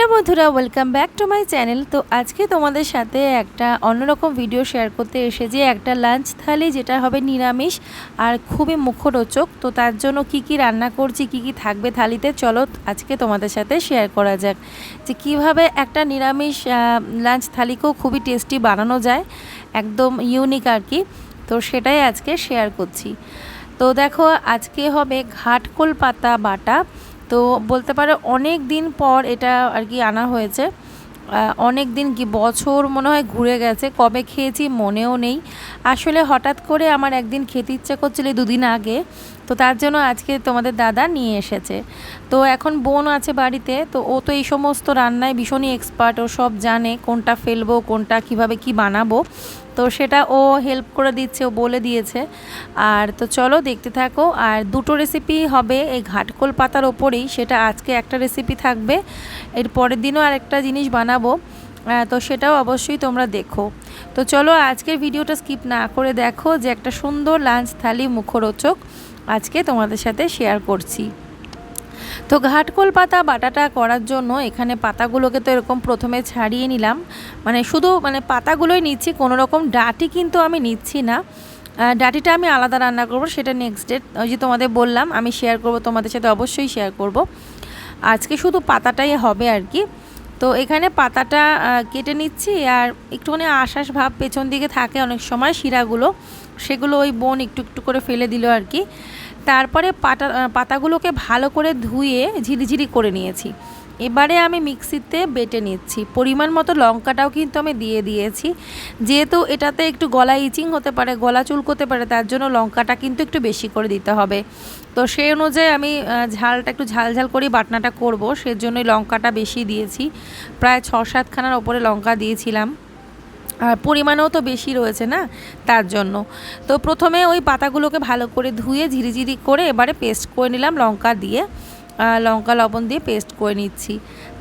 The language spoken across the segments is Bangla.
হ্যালো বন্ধুরা welcome back to my channel তো আজকে তোমাদের সাথে একটা অন্যরকম ভিডিও শেয়ার করতে এসেছি। একটা লাঞ্চ থালি, যেটা হবে নিরামিষ আর খুবই মুখরোচক। তো তার জন্য কি কি রান্না করছি, কি কি থাকবে থালিতে, চলো আজকে তোমাদের সাথে শেয়ার করা যাক। যে কীভাবে একটা নিরামিষ লাঞ্চ থালিকেও খুবই টেস্টি বানানো যায়, একদম ইউনিক আর কি। তো সেটাই আজকে শেয়ার করছি। তো দেখো, আজকে হবে ঘাটকোল পাতা বাটা। তো বলতে পারে অনেক দিন পর এটা আর কি আনা হয়েছে। অনেক দিন কি বছর মনে হয় ঘুরে গেছে, কবে খেয়েছি মনেও নেই। আসলে হঠাৎ করে আমার একদিন খেতে ইচ্ছা করছিল দুদিন আগে। তো তার জন্য আজকে তোমাদের দাদা নিয়ে এসেছে। তো এখন বোন আছে বাড়িতে, তো ও তো এই সমস্ত রান্নায় ভীষণই এক্সপার্ট ও সব জানে কোনটা ফেলব, কোনটা কীভাবে কি বানাবো। তো সেটা ও হেল্প করে দিচ্ছে, ও বলে দিয়েছে। আর তো চলো দেখতে থাকো, আর দুটো রেসিপি হবে এই ঘাটকোল পাতার ওপরেই, সেটা আজকে একটা রেসিপি থাকবে, এর পরের দিনও আরেকটা জিনিস বানাবো। তো সেটাও অবশ্যই তোমরা দেখো। তো চলো আজকের ভিডিওটা স্কিপ না করে দেখো যে একটা সুন্দর লাঞ্চ থালি মুখরোচক। আজকে তোমাদের সাথে শেয়ার করছি। তো ঘাটকোল পাতা বাটাটা করার জন্য এখানে পাতাগুলোকে তো এরকম প্রথমে ছাড়িয়ে নিলাম। মানে শুধু মানে পাতাগুলোই নিচ্ছি কোনো রকম ডাটি কিন্তু আমি নিচ্ছি না। ডাটিটা আমি আলাদা রান্না করব, সেটা নেক্সট ডেট ওই যে তোমাদের বললাম, আমি শেয়ার করব, তোমাদের সাথে অবশ্যই শেয়ার করব। আজকে শুধু পাতাটাই হবে আর কি। তো এখানে পাতাটা কেটে নিচ্ছি আর একটুখানি আশ্বাস ভাব পেছন দিকে থাকে অনেক সময় শিরাগুলো। সেগুলো ওই বোন একটু একটু করে ফেলে দিল আর কি। তারপরে পাতা পাতাগুলোকে ভালো করে ধুয়ে ঝিরিঝিরি করে নিয়েছি। এবারে আমি মিক্সিতে বেটে নিচ্ছি। পরিমাণ মতো লঙ্কাটাও কিন্তু আমি দিয়ে দিয়েছি। যেহেতু এটাতে একটু গলা ইচিং হতে পারে, গলা চুলকোতে পারে, তার জন্য লঙ্কাটা কিন্তু একটু বেশি করে দিতে হবে। তো সেই অনুযায়ী আমি ঝালটা একটু ঝাল ঝাল করে বাটনাটা করব। সেজন্যই লঙ্কাটা বেশি দিয়েছি। প্রায় ছ সাতখানার ওপরে লঙ্কা দিয়েছিলাম। আর পরিমাণেও তো বেশি রয়েছে না, তার জন্য। তো প্রথমে ওই পাতাগুলোকে ভালো করে ধুয়ে ঝিরিঝিরি করে এবারে পেস্ট করে নিলাম লঙ্কা দিয়ে। লঙ্কা, লবণ দিয়ে পেস্ট করে নিচ্ছি।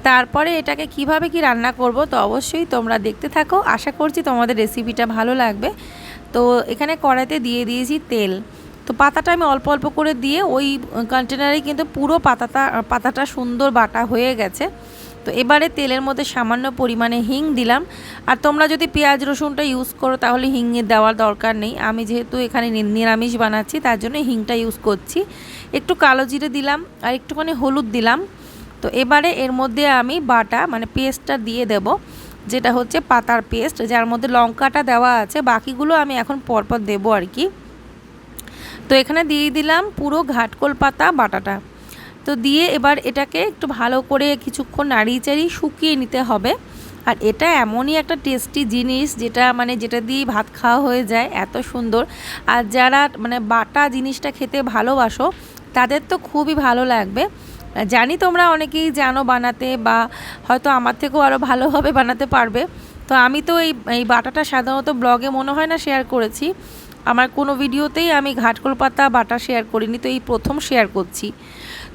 তারপরে এটাকে কীভাবে কি রান্না করব তো অবশ্যই তোমরা দেখতে থাকো। আশা করছি তোমাদের রেসিপিটা ভালো লাগবে। তো এখানে কড়াইতে দিয়ে দিয়েছি তেল। তো পাতাটা আমি অল্প অল্প করে দিয়ে ওই কন্টেনারে কিন্তু পুরো পাতাটা পাতাটা সুন্দর বাটা হয়ে গেছে। তো এবারে তেলের মধ্যে সামান্য পরিমাণে হিং দিলাম। আর তোমরা যদি পেঁয়াজ রসুনটা ইউজ করো, তাহলে হিংয়ে দেওয়ার দরকার নেই। আমি যেহেতু এখানে নিরামিষ বানাচ্ছি, তার জন্য হিংটা ইউজ করছি। একটু কালো জিরে দিলাম, আর একটুখানি হলুদ দিলাম। তো এবারে এর মধ্যে আমি বাটা মানে পেস্টটা দিয়ে দেব, যেটা হচ্ছে পাতার পেস্ট। যার মধ্যে লঙ্কাটা দেওয়া আছে, বাকিগুলো আমি এখন পরপর দেবো আর কি। তো এখানে দিয়ে দিলাম পুরো ঘাটকোল পাতা, বাটাটা। তো দিয়ে এবার এটাকে একটু ভালো করে কিছুক্ষণ নাড়িয়ে চাড়িয়ে শুকিয়ে নিতে হবে। আর এটা এমনই একটা টেস্টি জিনিস যেটা মানে যেটা দিয়ে ভাত খাওয়া হয়ে যায়, এত সুন্দর। আর যারা মানে বাটা জিনিসটা খেতে ভালোবাসো, তাদের তো খুবই ভালো লাগবে। জানি তোমরা অনেকেই জানো বানাতে বা হয়তো আমার থেকেও আরও ভালোভাবে বানাতে পারবে। তো আমি তো এই এই বাটাটা সাধারণত ব্লগে মনে হয় না শেয়ার করেছি। আমার কোনো ভিডিওতেই আমি ঘাটকল পাতা বাটা শেয়ার করিনি, তো এই প্রথম শেয়ার করছি।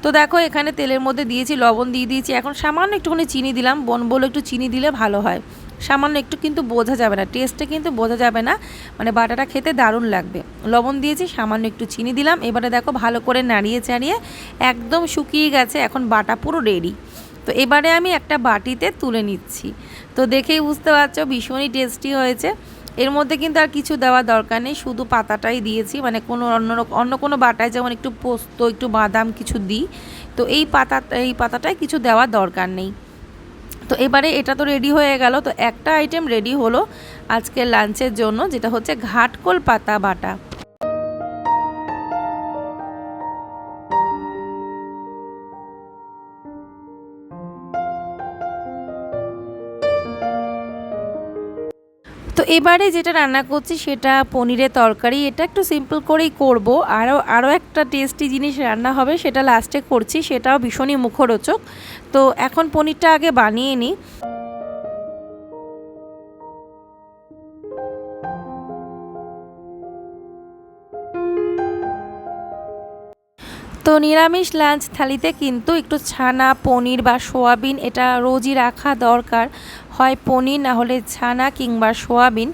তো দেখো, এখানে তেলের মধ্যে দিয়েছি লবণ, দিয়ে দিয়েছি। এখন সামান্য একটুখানি চিনি দিলাম। বন বলে একটু চিনি দিলে ভালো হয়। সামান্য একটু কিন্তু বোঝা যাবে না। টেস্টটা কিন্তু বোঝা যাবে না। মানে বাটাটা খেতে দারুণ লাগবে। লবণ দিয়েছি, সামান্য একটু চিনি দিলাম। এবারে দেখো, ভালো করে নাড়িয়ে চাড়িয়ে একদম শুকিয়ে গেছে। এখন বাটা পুরো রেডি তো এবারে আমি একটা বাটিতে তুলে নিচ্ছি। তো দেখেই বুঝতে পারছ, ভীষণই টেস্টি হয়েছে। এর মধ্যে কিন্তু আর কিছু দেওয়া দরকার নেই, শুধু পাতাটাই দিয়েছি। মানে কোনো অন্য অন্য কোনো বাটায় যেমন একটু পোস্ত, একটু বাদাম কিছু দিই, তো এই পাতা, এই পাতাটায় কিছু দেওয়া দরকার নেই। তো এবারে এটা তো রেডি হয়ে গেল, তো একটা আইটেম রেডি হলো আজকে লাঞ্চের জন্য, যেটা হচ্ছে ঘাটকোল পাতা বাটা। তো এবারে যেটা রান্না করছি সেটা পনিরের তরকারি। এটা একটু সিম্পল করেই করব। আরও আরও একটা টেস্টি জিনিস রান্না হবে সেটা লাস্টে করছি, সেটাও ভীষণই মুখরোচক। তো এখন পনিরটা আগে বানিয়ে নিই। তো নিরামিষ লাঞ্চ থালিতে কিন্তু একটু ছানা, পনির বা সোয়াবিন এটা রোজই রাখা দরকার। হয় পনির, না হলে ছানা কিংবা সোয়াবিন।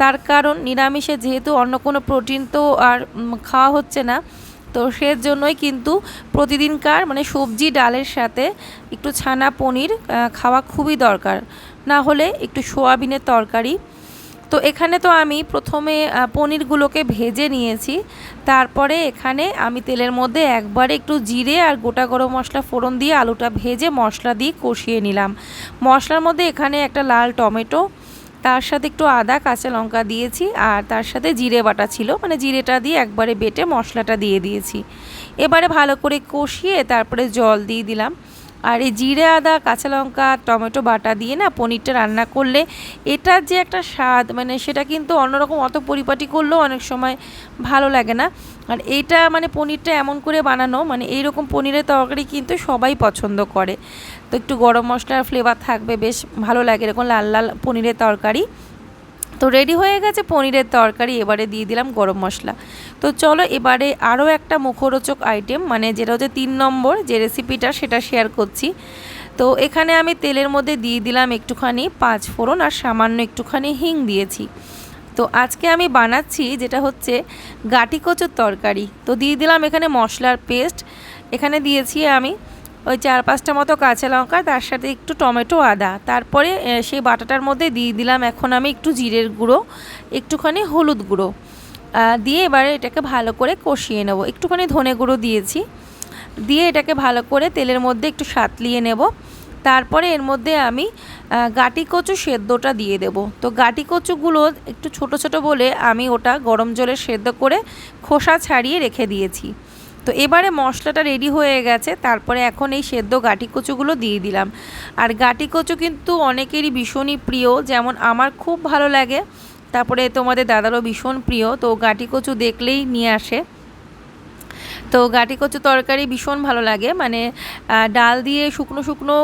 তার কারণ নিরামিষে যেহেতু অন্য কোনো প্রোটিন তো আর খাওয়া হচ্ছে না, তো সেজন্যই কিন্তু প্রতিদিনকার মানে সবজি, ডালের সাথে একটু ছানা, পনির খাওয়া খুবই দরকার। না হলে একটু সোয়াবিনের তরকারি তো এখানে তো আমি প্রথমে পনিরগুলোকে ভেজে নিয়েছি। তারপরে এখানে আমি তেলের মধ্যে একবারে একটু জিরে আর গোটা গরম মশলা ফোড়ন দিয়ে আলুটা ভেজে মশলা দিয়ে কষিয়ে নিলাম। মশলার মধ্যে এখানে একটা লাল টমেটো, তার সাথে একটু আদা, কাঁচা লঙ্কা দিয়েছি আর তার সাথে জিরে বাটা ছিল। মানে জিরেটা দিয়ে একবারে বেটে মশলাটা দিয়ে দিয়েছি। এবারে ভালো করে কষিয়ে তারপরে জল দিয়ে দিলাম। আর এই জিরে আদা, কাঁচা লঙ্কা, টমেটো বাটা দিয়ে না পনিরটা রান্না করলে এটার যে একটা স্বাদ মানে সেটা কিন্তু অন্যরকম অত পরিপাটি করলেও অনেক সময় ভালো লাগে না। আর এইটা মানে পনিরটা এমন করে বানানো মানে এইরকম পনিরের তরকারি কিন্তু সবাই পছন্দ করে। তো একটু গরম মশলার ফ্লেভার থাকবে, বেশ ভালো লাগে এরকম লাল লাল পনিরের তরকারি। তো রেডি হয়ে গেছে পনিরের তরকারি, এবারে দিয়ে দিলাম গরম মশলা। তো চলো এবারে আরও একটা মুখরোচক আইটেম মানে যেটা হচ্ছে তিন নম্বর যে রেসিপিটা সেটা শেয়ার করছি। তো এখানে আমি তেলের মধ্যে দিয়ে দিলাম একটুখানি পাঁচ ফোড়ন আর সামান্য একটুখানি হিং দিয়েছি। তো আজকে আমি বানাচ্ছি যেটা হচ্ছে গাটি কচুর তরকারি। তো দিয়ে দিলাম এখানে মশলার পেস্ট এখানে দিয়েছি আমি ওই চার পাঁচটা মতো কাঁচা লঙ্কা, তার সাথে একটু টমেটো আদা। তারপরে সেই বাটাটার মধ্যে দিয়ে দিলাম এখন আমি একটু জিরের গুঁড়ো, একটুখানি হলুদ গুঁড়ো। দিয়ে এবারে এটাকে ভালো করে কষিয়ে নেব। একটুখানি ধনে গুঁড়ো দিয়েছি। দিয়ে এটাকে ভালো করে তেলের মধ্যে একটু সাতলিয়ে নেব। তারপরে এর মধ্যে আমি গাটি কচু সেদ্ধটা দিয়ে দেব। তো গাটি কচুগুলো একটু ছোট ছোট বলে আমি ওটা গরম জলে সেদ্ধ করে খোসা ছাড়িয়ে রেখে দিয়েছি। তো এবারে মশলাটা রেডি হয়ে গেছে, তারপরে এখন এই সেদ্ধ গাটি কচুগুলো দিয়ে দিলাম। আর গাটি কচু কিন্তু অনেকেরই ভীষণই প্রিয়, যেমন আমার খুব ভালো লাগে। তারপরে তোমাদের দাদারও ভীষণ প্রিয়, তো গাটি কচু দেখলেই নিয়ে আসে। তো গাটি কচু তরকারি ভীষণ ভালো লাগে। মানে ডাল দিয়ে শুকনো শুকনো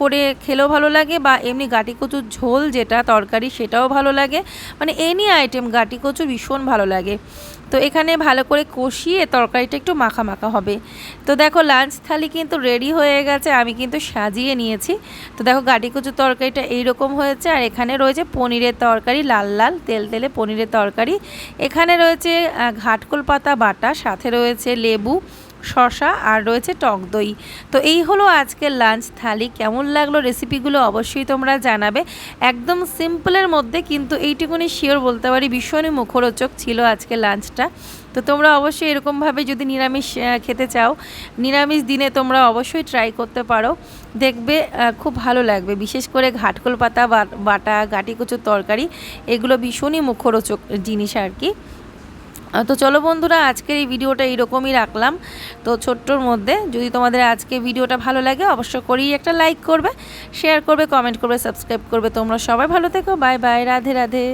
করে খেলেও ভালো লাগে বা এমনি গাটি কচুর ঝোল যেটা তরকারি সেটাও ভালো লাগে। মানে এনি আইটেম গাটি কচু ভীষণ ভালো লাগে। তো এখানে ভালো করে কষিয়ে তরকারিটা একটু মাখা মাখা হবে। তো দেখো লাঞ্চ থালি কিন্তু রেডি হয়ে গেছে, আমি কিন্তু সাজিয়ে নিয়েছি। তো দেখো, গাটি কচুর তরকারিটা এইরকম হয়েছে, আর এখানে রয়েছে পনিরের তরকারি, লাল লাল, তেল তেলে পনিরের তরকারি। এখানে রয়েছে ঘাটকোল পাতা বাটা, সাথে রয়েছে লেবু শশা আর রয়েছে টক দই। তো এই হলো আজকের লাঞ্চ থালি। কেমন লাগল রেসিপিগুলো অবশ্যই তোমরা জানাবে। একদম সিম্পলের মধ্যে কিন্তু এইটুকুনি শিওর বলতে পারি, ভীষণই মুখরোচক ছিল আজকের লাঞ্চটা তো তোমরা অবশ্যই এরকমভাবে যদি নিরামিষ খেতে চাও, নিরামিষ দিনে তোমরা অবশ্যই ট্রাই করতে পারো। দেখবে খুব ভালো লাগবে। বিশেষ করে ঘাটকল পাতা বাটা গাটি কচুর তরকারি, এগুলো ভীষণই মুখরোচক জিনিস আর কি। তো চলো বন্ধুরা, আজকের এই ভিডিওটা এইরকমই রাখলাম। তো ছোট্টর মধ্যে যদি তোমাদের আজকে ভিডিওটা ভালো লাগে অবশ্য করেই একটা লাইক করবে শেয়ার করবে কমেন্ট করবে সাবস্ক্রাইব করবে। তোমরা সবাই ভালো থেকো। Bye bye Radhe Radhe.